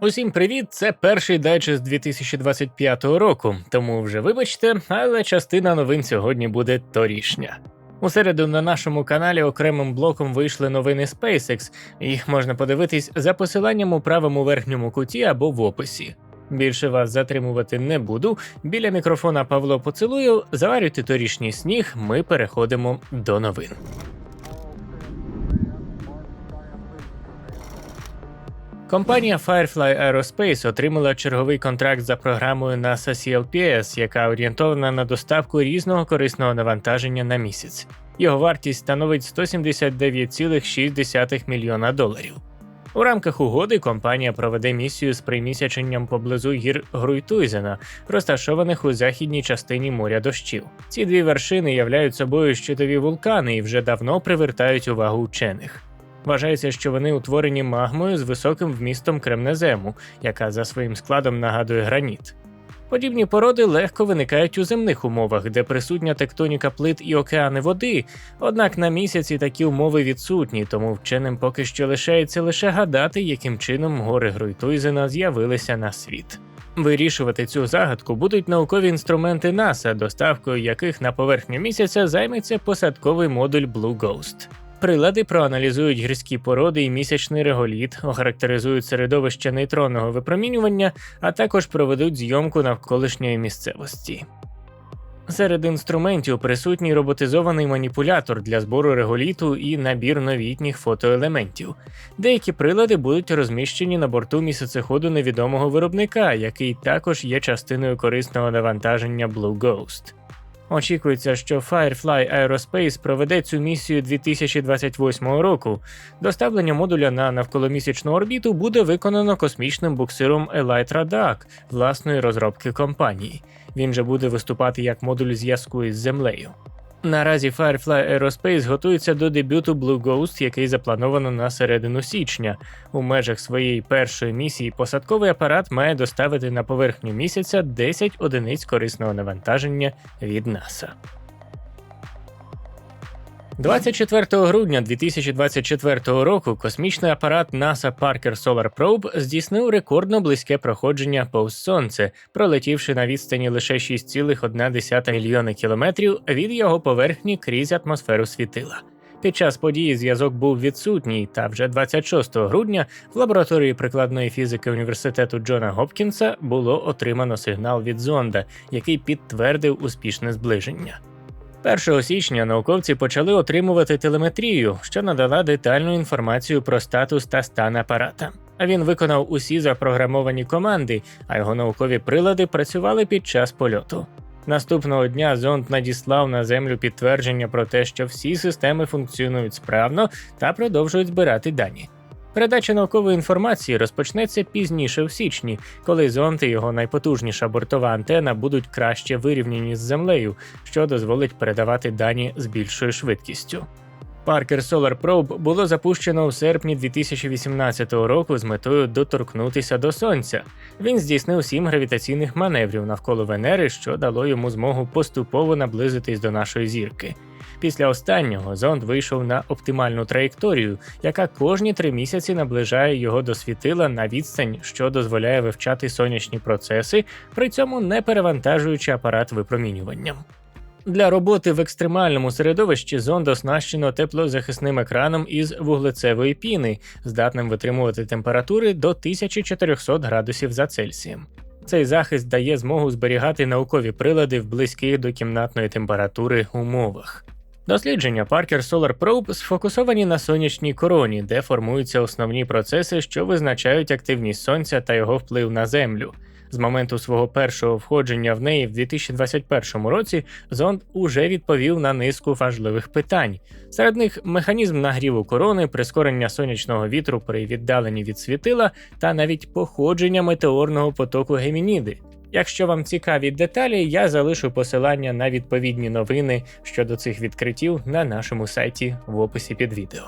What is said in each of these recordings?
Усім привіт! Це перший дайджест 2025 року, тому вже вибачте, але частина новин сьогодні буде торішня. У середу на нашому каналі окремим блоком вийшли новини SpaceX, їх можна подивитись за посиланням у правому верхньому куті або в описі. Більше вас затримувати не буду. Біля мікрофона Павло поцілую, заварюйте торішній сніг, ми переходимо до новин. Компанія Firefly Aerospace отримала черговий контракт за програмою NASA CLPS, яка орієнтована на доставку різного корисного навантаження на місяць. Його вартість становить 179,6 мільйона доларів. У рамках угоди компанія проведе місію з примісяченням поблизу гір Груйтуйзена, розташованих у західній частині моря дощів. Ці дві вершини являють собою щитові вулкани і вже давно привертають увагу вчених. Вважається, що вони утворені магмою з високим вмістом кремнезему, яка за своїм складом нагадує граніт. Подібні породи легко виникають у земних умовах, де присутня тектоніка плит і океани води, однак на місяці такі умови відсутні, тому вченим поки що лишається лише гадати, яким чином гори Груйтуйзена з'явилися на світ. Вирішувати цю загадку будуть наукові інструменти НАСА, доставкою яких на поверхню місяця займеться посадковий модуль Blue Ghost. Прилади проаналізують гірські породи і місячний реголіт, охарактеризують середовище нейтронного випромінювання, а також проведуть зйомку навколишньої місцевості. Серед інструментів присутній роботизований маніпулятор для збору реголіту і набір новітніх фотоелементів. Деякі прилади будуть розміщені на борту місяцеходу невідомого виробника, який також є частиною корисного навантаження Blue Ghost. Очікується, що Firefly Aerospace проведе цю місію 2028 року. Доставлення модуля на навколомісячну орбіту буде виконано космічним буксиром Elytra DAC власної розробки компанії. Він же буде виступати як модуль зв'язку із землею. Наразі Firefly Aerospace готується до дебюту Blue Ghost, який заплановано на середину січня. У межах своєї першої місії посадковий апарат має доставити на поверхню місяця 10 одиниць корисного навантаження від НАСА. 24 грудня 2024 року космічний апарат NASA Parker Solar Probe здійснив рекордно близьке проходження повз сонце, пролетівши на відстані лише 6,1 мільйони кілометрів від його поверхні крізь атмосферу світила. Під час події зв'язок був відсутній, та вже 26 грудня в лабораторії прикладної фізики університету Джона Гопкінса було отримано сигнал від зонда, який підтвердив успішне зближення. 1 січня науковці почали отримувати телеметрію, що надала детальну інформацію про статус та стан апарата. А він виконав усі запрограмовані команди, а його наукові прилади працювали під час польоту. Наступного дня зонд надіслав на землю підтвердження про те, що всі системи функціонують справно та продовжують збирати дані. Передача наукової інформації розпочнеться пізніше в січні, коли зонд і його найпотужніша бортова антена будуть краще вирівняні з землею, що дозволить передавати дані з більшою швидкістю. Parker Solar Probe було запущено у серпні 2018 року з метою доторкнутися до сонця. Він здійснив сім гравітаційних маневрів навколо Венери, що дало йому змогу поступово наблизитись до нашої зірки. Після останнього зонд вийшов на оптимальну траєкторію, яка кожні три місяці наближає його до світила на відстань, що дозволяє вивчати сонячні процеси, при цьому не перевантажуючи апарат випромінюванням. Для роботи в екстремальному середовищі зонд оснащено теплозахисним екраном із вуглецевої піни, здатним витримувати температури до 1400 градусів за Цельсієм. Цей захист дає змогу зберігати наукові прилади в близьких до кімнатної температури умовах. Дослідження Parker Solar Probe сфокусовані на сонячній короні, де формуються основні процеси, що визначають активність сонця та його вплив на Землю. З моменту свого першого входження в неї в 2021 році зонд уже відповів на низку важливих питань. Серед них механізм нагріву корони, прискорення сонячного вітру при віддаленні від світила та навіть походження метеорного потоку Гемініди. Якщо вам цікаві деталі, я залишу посилання на відповідні новини щодо цих відкриттів на нашому сайті в описі під відео.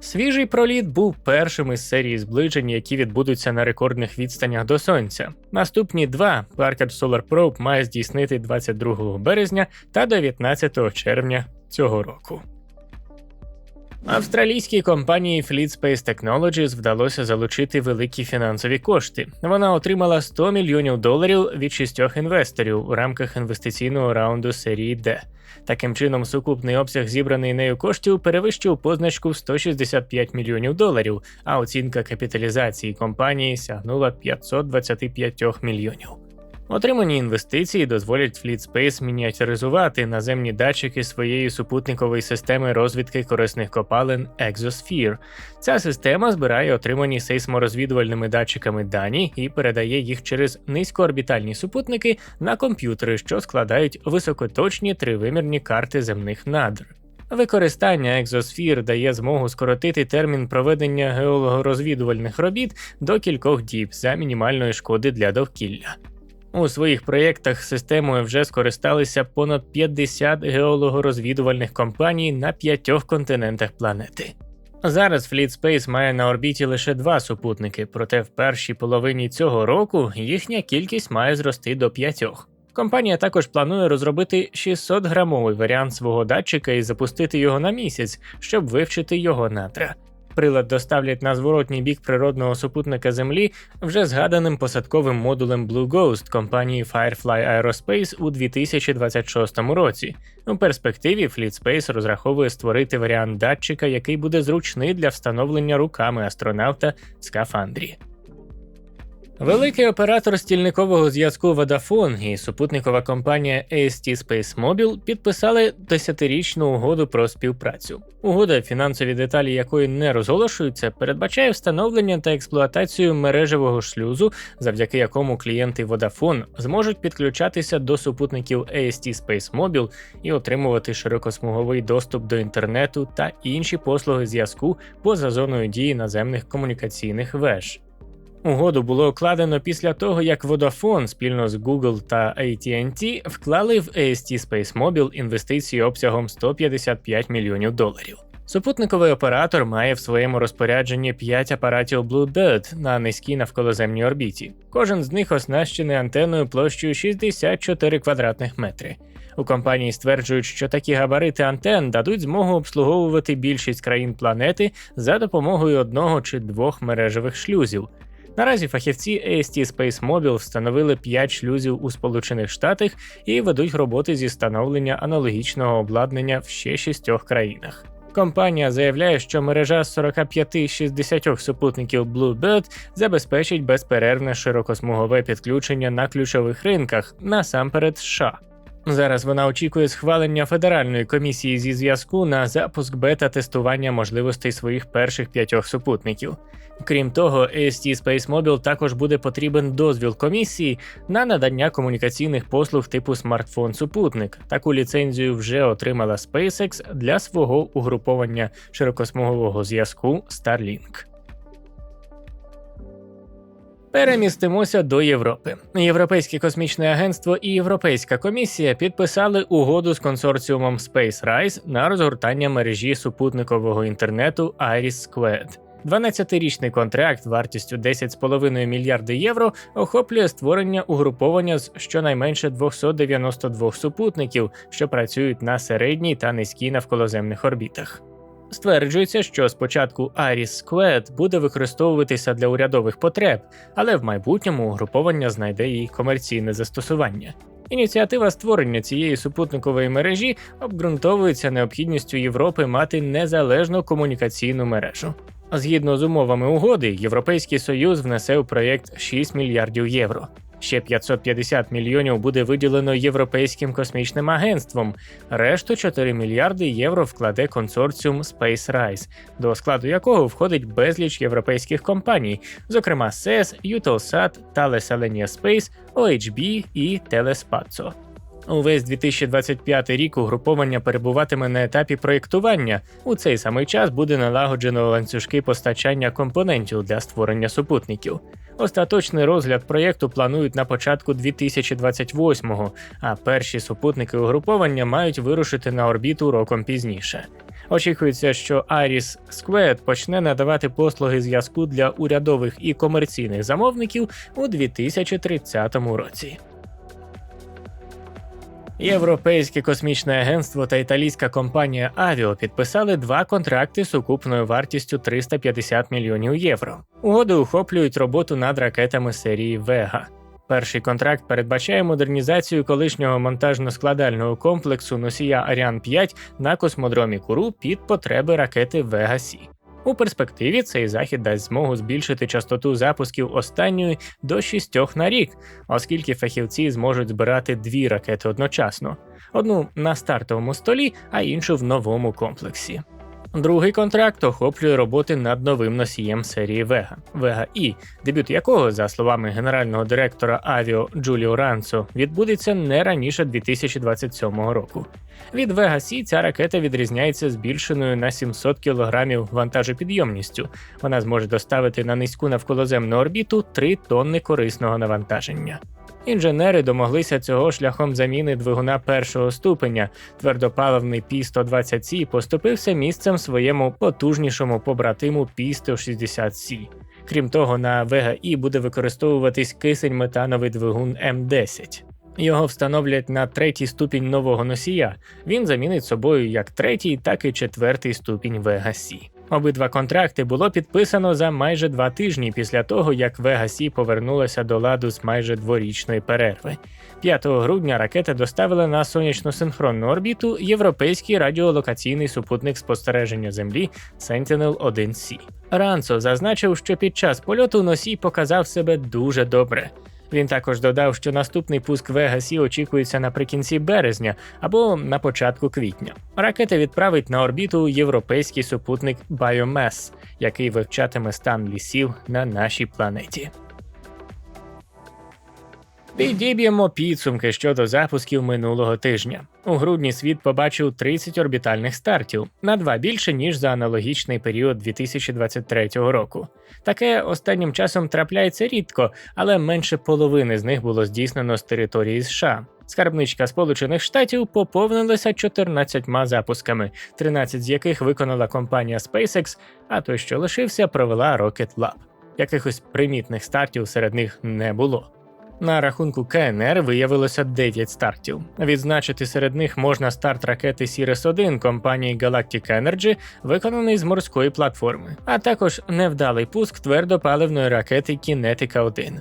Свіжий проліт був першим із серії зближень, які відбудуться на рекордних відстанях до сонця. Наступні два Parker Solar Probe має здійснити 22 березня та 19 червня цього року. Австралійській компанії Fleet Space Technologies вдалося залучити великі фінансові кошти. Вона отримала 100 мільйонів доларів від шістьох інвесторів у рамках інвестиційного раунду серії D. Таким чином, сукупний обсяг зібраний нею коштів перевищив позначку в 165 мільйонів доларів, а оцінка капіталізації компанії сягнула 525 мільйонів. Отримані інвестиції дозволять Fleet Space мініатюризувати наземні датчики своєї супутникової системи розвідки корисних копалин Exosphere. Ця система збирає отримані сейсморозвідувальними датчиками дані і передає їх через низькоорбітальні супутники на комп'ютери, що складають високоточні тривимірні карти земних надр. Використання Exosphere дає змогу скоротити термін проведення геологорозвідувальних робіт до кількох діб за мінімальної шкоди для довкілля. У своїх проєктах системою вже скористалися понад 50 геологорозвідувальних компаній на п'ятьох континентах планети. Зараз Fleet Space має на орбіті лише два супутники, проте в першій половині цього року їхня кількість має зрости до п'ятьох. Компанія також планує розробити 600-грамовий варіант свого датчика і запустити його на місяць, щоб вивчити його натра. Прилад доставлять на зворотній бік природного супутника Землі вже згаданим посадковим модулем Blue Ghost компанії Firefly Aerospace у 2026 році. У перспективі Fleet Space розраховує створити варіант датчика, який буде зручний для встановлення руками астронавта в скафандрі. Великий оператор стільникового зв'язку Vodafone і супутникова компанія AST Space Mobile підписали десятирічну угоду про співпрацю. Угода, фінансові деталі якої не розголошуються, передбачає встановлення та експлуатацію мережевого шлюзу, завдяки якому клієнти Vodafone зможуть підключатися до супутників AST Space Mobile і отримувати широкосмуговий доступ до інтернету та інші послуги зв'язку поза зоною дії наземних комунікаційних веж. Угоду було укладено після того, як Vodafone спільно з Google та AT&T вклали в AST Space Mobile інвестиції обсягом 155 мільйонів доларів. Супутниковий оператор має в своєму розпорядженні 5 апаратів Bluebird на низькій навколоземній орбіті. Кожен з них оснащений антенною площею 64 квадратних метри. У компанії стверджують, що такі габарити антен дадуть змогу обслуговувати більшість країн планети за допомогою одного чи двох мережевих шлюзів. Наразі фахівці AST Space Mobile встановили 5 шлюзів у Сполучених Штатах і ведуть роботи зі встановлення аналогічного обладнання в ще шістьох країнах. Компанія заявляє, що мережа з 45-60 супутників Bluebird забезпечить безперервне широкосмугове підключення на ключових ринках, насамперед США. Зараз вона очікує схвалення Федеральної комісії зі зв'язку на запуск бета-тестування можливостей своїх перших п'ятьох супутників. Крім того, AST Space Mobile також буде потрібен дозвіл комісії на надання комунікаційних послуг типу смартфон-супутник. Таку ліцензію вже отримала SpaceX для свого угруповання широкосмугового зв'язку Starlink. Перемістимося до Європи. Європейське космічне агентство і Європейська комісія підписали угоду з консорціумом Space Rise на розгортання мережі супутникового інтернету Iris Squared. 12-річний контракт вартістю 10,5 мільярди євро охоплює створення угруповання з щонайменше 292 супутників, що працюють на середній та низькій навколоземних орбітах. Стверджується, що спочатку Iris Squared буде використовуватися для урядових потреб, але в майбутньому угруповання знайде їй комерційне застосування. Ініціатива створення цієї супутникової мережі обґрунтовується необхідністю Європи мати незалежну комунікаційну мережу. Згідно з умовами угоди, Європейський Союз внесе у проєкт 6 мільярдів євро. Ще 550 мільйонів буде виділено Європейським космічним агентством. Решту 4 мільярди євро вкладе консорціум Space Rise, до складу якого входить безліч європейських компаній, зокрема SES, Eutelsat, Thales Alenia Space, OHB і Telespazio. Увесь 2025 рік угруповання перебуватиме на етапі проєктування. У цей самий час буде налагоджено ланцюжки постачання компонентів для створення супутників. Остаточний розгляд проєкту планують на початку 2028-го, а перші супутники угруповання мають вирушити на орбіту роком пізніше. Очікується, що Iris Squared почне надавати послуги зв'язку для урядових і комерційних замовників у 2030 році. Європейське космічне агентство та італійська компанія Авіо підписали два контракти сукупною вартістю 350 мільйонів євро. Угоди охоплюють роботу над ракетами серії Вега. Перший контракт передбачає модернізацію колишнього монтажно-складального комплексу носія Аріан 5 на космодромі Куру під потреби ракети Вега Сі. У перспективі цей захід дасть змогу збільшити частоту запусків останньої до шістьох на рік, оскільки фахівці зможуть збирати дві ракети одночасно: одну на стартовому столі, а іншу в новому комплексі. Другий контракт охоплює роботи над новим носієм серії Vega Vega І, дебют якого, за словами генерального директора Авіо Джуліо Ранцо, відбудеться не раніше 2027 року. Від Vega C ця ракета відрізняється збільшеною на 700 кг вантажопідйомністю. Вона зможе доставити на низьку навколоземну орбіту 3 тонни корисного навантаження. Інженери домоглися цього шляхом заміни двигуна першого ступеня. Твердопаливний Пі-120С поступився місцем своєму потужнішому побратиму Пі-160С. Крім того, на Вега І буде використовуватись кисень метановий двигун М10. Його встановлять на третій ступінь нового носія. Він замінить собою як третій, так і четвертий ступінь Вега Сі. Обидва контракти було підписано за майже два тижні після того, як Вега Сі повернулася до ладу з майже дворічної перерви. 5 грудня ракета доставила на сонячну синхронну орбіту європейський радіолокаційний супутник спостереження Землі Sentinel-1C. Ранцо зазначив, що під час польоту носій показав себе дуже добре. Він також додав, що наступний пуск Вегасі очікується наприкінці березня або на початку квітня. Ракета відправить на орбіту європейський супутник Biomass, який вивчатиме стан лісів на нашій планеті. Підіб'ємо підсумки щодо запусків минулого тижня. У грудні світ побачив 30 орбітальних стартів на два більше ніж за аналогічний період 2023 року. Таке останнім часом трапляється рідко, але менше половини з них було здійснено з території США. Скарбничка Сполучених Штатів поповнилася 14 запусками, 13 з яких виконала компанія SpaceX, а той, що лишився, провела Rocket Lab. Якихось примітних стартів серед них не було. На рахунку КНР виявилося 9 стартів. Відзначити серед них можна старт ракети Сірес 1 компанії Galactic Energy, виконаний з морської платформи, а також невдалий пуск твердопаливної ракети Кінетика 1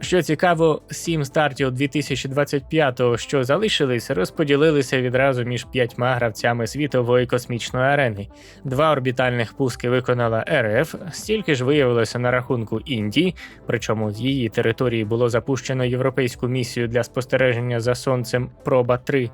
що цікаво, сім стартів 2025-го, що залишились, розподілилися відразу між п'ятьма гравцями світової космічної арени. Два орбітальних пуски виконала РФ, стільки ж виявилося на рахунку Індії, причому з її території було запущено європейську місію для спостереження за сонцем Проба 3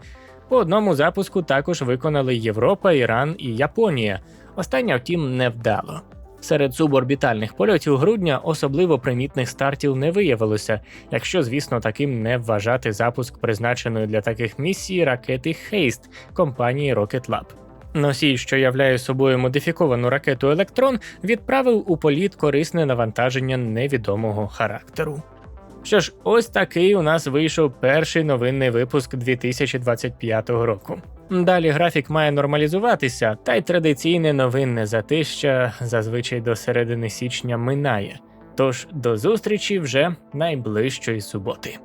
По одному запуску також виконали Європа, Іран і Японія. Остання, втім, невдало. Серед суборбітальних польотів грудня особливо примітних стартів не виявилося, якщо, звісно, таким не вважати запуск призначеної для таких місій ракети Хейст компанії Rocket Lab. Носій, що являє собою модифіковану ракету Електрон, відправив у політ корисне навантаження невідомого характеру. Що ж, ось такий у нас вийшов перший новинний випуск 2025 року. Далі графік має нормалізуватися, та й традиційне новинне затища зазвичай до середини січня минає. Тож до зустрічі вже найближчої суботи.